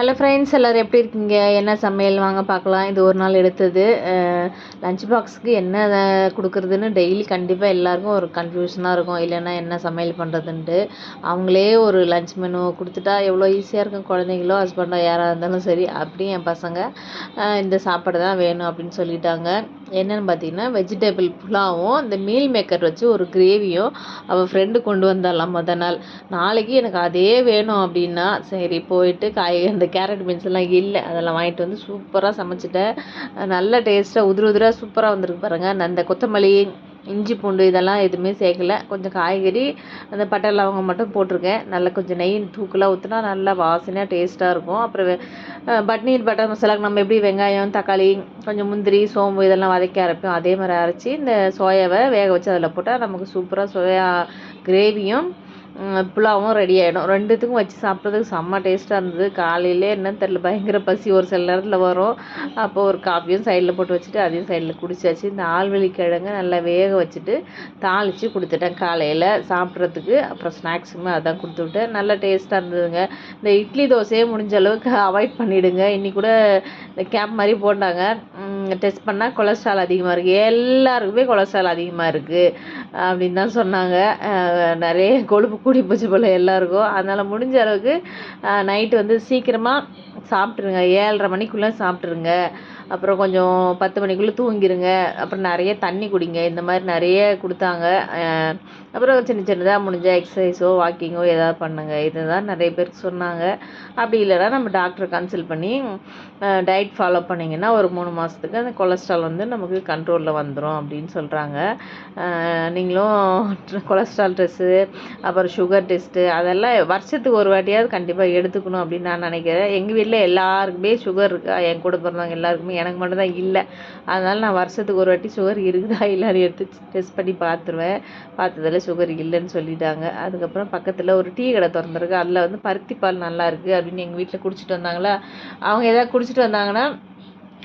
Hello friends எல்லோரும் எப்படி இருக்கீங்க? என்ன சமையல்? வாங்க பார்க்கலாம். இது ஒரு நாள் எடுத்தது. லஞ்ச் பாக்ஸுக்கு என்ன கொடுக்குறதுன்னு டெய்லி கண்டிப்பாக எல்லாருக்கும் ஒரு கன்ஃபியூஷனாக இருக்கும். இல்லைன்னா என்ன சமையல் பண்ணுறதுன்ட்டு அவங்களே ஒரு லஞ்ச் மெனு கொடுத்துட்டா எவ்வளோ ஈஸியாக இருக்கும்? குழந்தைங்களோ ஹஸ்பண்டோ யாராக இருந்தாலும் சரி அப்படியும் என் பசங்க இந்த சாப்பாடு தான் வேணும் அப்படின்னு சொல்லிட்டாங்க. என்னென்னு பார்த்தீங்கன்னா வெஜிடபிள் புலாவும் இந்த மீல் மேக்கர் வச்சு ஒரு கிரேவியும் அவள் ஃப்ரெண்டு கொண்டு வந்தாலாம் மொதல் நாள். நாளைக்கு எனக்கு அதே வேணும் அப்படின்னா சரி போயிட்டு காய் அந்த கேரட் பீன்ஸ் எல்லாம் இல்லை அதெல்லாம் வாங்கிட்டு வந்து சூப்பராக சமைச்சிட்டேன். நல்ல டேஸ்ட்டாக உதிர உதிராக சூப்பராக வந்திருக்கு பாருங்கள் அந்த கொத்தமல்லி இஞ்சி பூண்டு இதெல்லாம் எதுவுமே சேர்க்கல. கொஞ்சம் காய்கறி அந்த பட்டை லவங்கம் மட்டும் போட்டிருக்கேன். நல்லா கொஞ்சம் நெய் தூக்கலாக ஊற்றினா நல்லா வாசனையாக டேஸ்ட்டாக இருக்கும். அப்புறம் பட்னீர் பட்டர் மசாலாக்கு நம்ம எப்படி வெங்காயம் தக்காளி கொஞ்சம் முந்திரி சோம்பு இதெல்லாம் வதக்கி அரைப்போம். அதே மாதிரி அரைச்சி இந்த சோயாவை வேக வச்சு அதில் போட்டால் நமக்கு சூப்பராக சோயா கிரேவியும் புலாவும் ரெடி ஆகிடும் ரெண்டுத்துக்கும் வச்சு சாப்பிட்றதுக்கு செம்ம டேஸ்ட்டாக இருந்தது. காலையிலே என்னன்னு தெரில பயங்கர பசி. ஒரு சில நேரத்தில் வரும். அப்போ ஒரு காஃபியும் சைடில் போட்டு வச்சுட்டு அதையும் சைடில் குடிச்சாச்சு. இந்த ஆழ்வெளி கிழங்கு நல்லா வேக வச்சுட்டு தாளித்து கொடுத்துட்டேன் காலையில் சாப்பிட்றதுக்கு. அப்புறம் ஸ்நாக்ஸுமே அதான் கொடுத்து விட்டேன். நல்லா டேஸ்ட்டாக இருந்ததுங்க. இந்த இட்லி தோசையே முடிஞ்ச அளவுக்கு அவாய்ட் பண்ணிவிடுங்க இன்னி கூட இந்த கேப் மாதிரி போட்டாங்க. டெஸ்ட் பண்ணால் கொலஸ்ட்ரால் அதிகமாக இருக்குது எல்லாருக்குமே கொலஸ்ட்ரால் அதிகமாக இருக்குது அப்படின்னு தான் சொன்னாங்க. நிறைய கொழுப்பு கூடி போச்சு போல் எல்லாருக்கும். அதனால் முடிஞ்ச அளவுக்கு நைட்டு வந்து சீக்கிரமாக சாப்பிட்ருங்க ஏழரை மணிக்குள்ளே சாப்பிட்ருங்க அப்புறம் கொஞ்சம் பத்து மணிக்குள்ளே தூங்கிடுங்க அப்புறம் நிறைய தண்ணி குடிங்க. இந்த மாதிரி நிறைய கொடுத்தாங்க. அப்புறம் சின்ன சின்னதாக முடிஞ்ச எக்ஸசைஸோ வாக்கிங்கோ ஏதாவது பண்ணுங்க. இதுதான் நிறைய பேருக்கு சொன்னாங்க. அப்படி இல்லைன்னா நம்ம டாக்டரை கன்சல்ட் பண்ணி டயட் ஃபாலோ பண்ணிங்கன்னா ஒரு மூணு மாதத்துக்கு அந்த கொலஸ்ட்ரால் வந்து நமக்கு கண்ட்ரோலில் வந்துடும் அப்படின்னு சொல்கிறாங்க நீங்களும் கொலஸ்ட்ரால் டெஸ்ட்டு அப்புறம் சுகர் டெஸ்ட்டு அதெல்லாம் வருஷத்துக்கு ஒரு வாட்டியாவது கண்டிப்பாக எடுத்துக்கணும் அப்படின்னு நான் நினைக்கிறேன். எங்கள் வீட்டில் எல்லாருக்குமே சுகர் இருக்கா? என் கூட பிறந்தவங்க எல்லாருக்குமே எனக்கு மட்டும் தான் இல்லை. அதனால் நான் வருஷத்துக்கு ஒரு வாட்டி சுகர் இருக்குதா இல்லைன்னு எடுத்து டெஸ்ட் பண்ணி பார்த்துருவேன். பார்த்ததில் சுகர் இல்லைன்னு சொல்லிட்டாங்க. அதுக்கப்புறம் பக்கத்தில் ஒரு டீ கடை திறந்துருக்கு. அதில் வந்து பருத்தி பால் நல்லாயிருக்கு அப்படின்னு எங்கள் வீட்டில் குடிச்சிட்டு வந்தாங்களா? அவங்க எதாவது குடிச்சிட்டு வந்தாங்கன்னா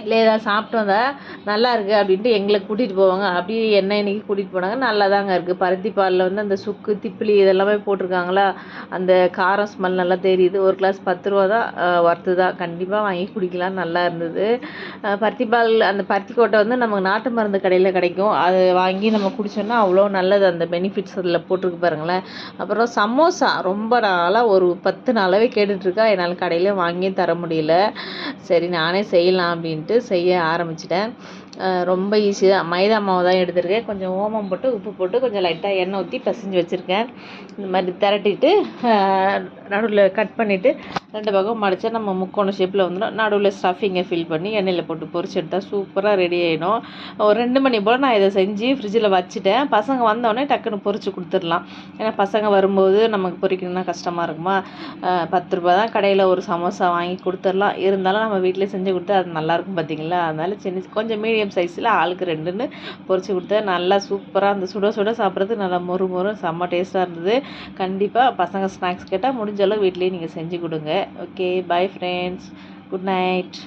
இல்லை ஏதாவது சாப்பிட்டு வந்தால் நல்லா இருக்குது அப்படின்ட்டு எங்களை கூட்டிகிட்டு போவாங்க. அப்படியே என்ன இன்னைக்கு கூட்டிகிட்டு போனாங்க. நல்லா தாங்க இருக்குது பருத்தி பாலில் வந்து அந்த சுக்கு திப்பிலி இதெல்லாமே போட்டிருக்காங்களா? அந்த காரம் ஸ்மெல் நல்லா தெரியுது. ஒரு கிளாஸ் பத்து ரூபா தான் ஒர்த்து தான். கண்டிப்பாக வாங்கி குடிக்கலாம். நல்லா இருந்தது. பருத்தி பால் அந்த பருத்தி கோட்டை வந்து நமக்கு நாட்டு மருந்து கடையில் கிடைக்கும். அது வாங்கி நம்ம குடித்தோன்னா அவ்வளோ நல்லது. அந்த பெனிஃபிட்ஸ் அதில் போட்டிருக்கு பாருங்களேன். அப்புறம் சமோசா ரொம்ப நாளாக ஒரு பத்து நாளாகவே கேட்டுட்ருக்கா என்னால் கடையில் வாங்கியே தர முடியல. சரி நானே செய்யலாம் அப்படின்ட்டு. அப்படின்ட்டு செய்ய ஆரம்பிச்சிட்டேன். ரொம்ப ஈஸி தான். மைதா மாவு தான் எடுத்திருக்கேன். கொஞ்சம் ஓமம் போட்டு உப்பு போட்டு கொஞ்சம் லைட்டாக எண்ணெய் ஊற்றி பசைஞ்சு வச்சுருக்கேன். இந்த மாதிரி திரட்டிட்டு நடுவில் கட் பண்ணிவிட்டு ரெண்டு பக்கம் மடித்தா நம்ம முக்கோண ஷேப்பில் வந்துடும் நடுவில் ஸ்டஃபிங்கை ஃபில் பண்ணி எண்ணெயில் போட்டு பொரிச்சு எடுத்தால் சூப்பராக ரெடி ஆகிடும் ஒரு ரெண்டு மணி போல் நான் இதை செஞ்சு ஃப்ரிட்ஜில் வச்சுட்டேன். பசங்க வந்தோடனே டக்குன்னு பொரிச்சு கொடுத்துடலாம். ஏன்னா பசங்க வரும்போது நமக்கு பொரிக்கணும்னா கஷ்டமாக இருக்குமா? பத்து ரூபா தான் கடையில் ஒரு சமோசா வாங்கி கொடுத்துடலாம். இருந்தாலும் நம்ம வீட்டில் செஞ்சு கொடுத்தா அது நல்லாயிருக்கும் பார்த்தீங்களா அதனால சின்ன கொஞ்சம் மீடியம் சைஸில் ஆளுக்கு ரெண்டுன்னு பொறிச்சு கொடுத்தா நல்லா சூப்பராக அந்த சுட சுட சாப்பிட்றது நல்லா மொறு மொறு செம்ம டேஸ்ட்டாக இருந்தது. கண்டிப்பாக பசங்க ஸ்நாக்ஸ் கேட்டால் முடிஞ்ச அளவு வீட்லேயே நீங்கள் செஞ்சு கொடுங்க. Okay bye friends good night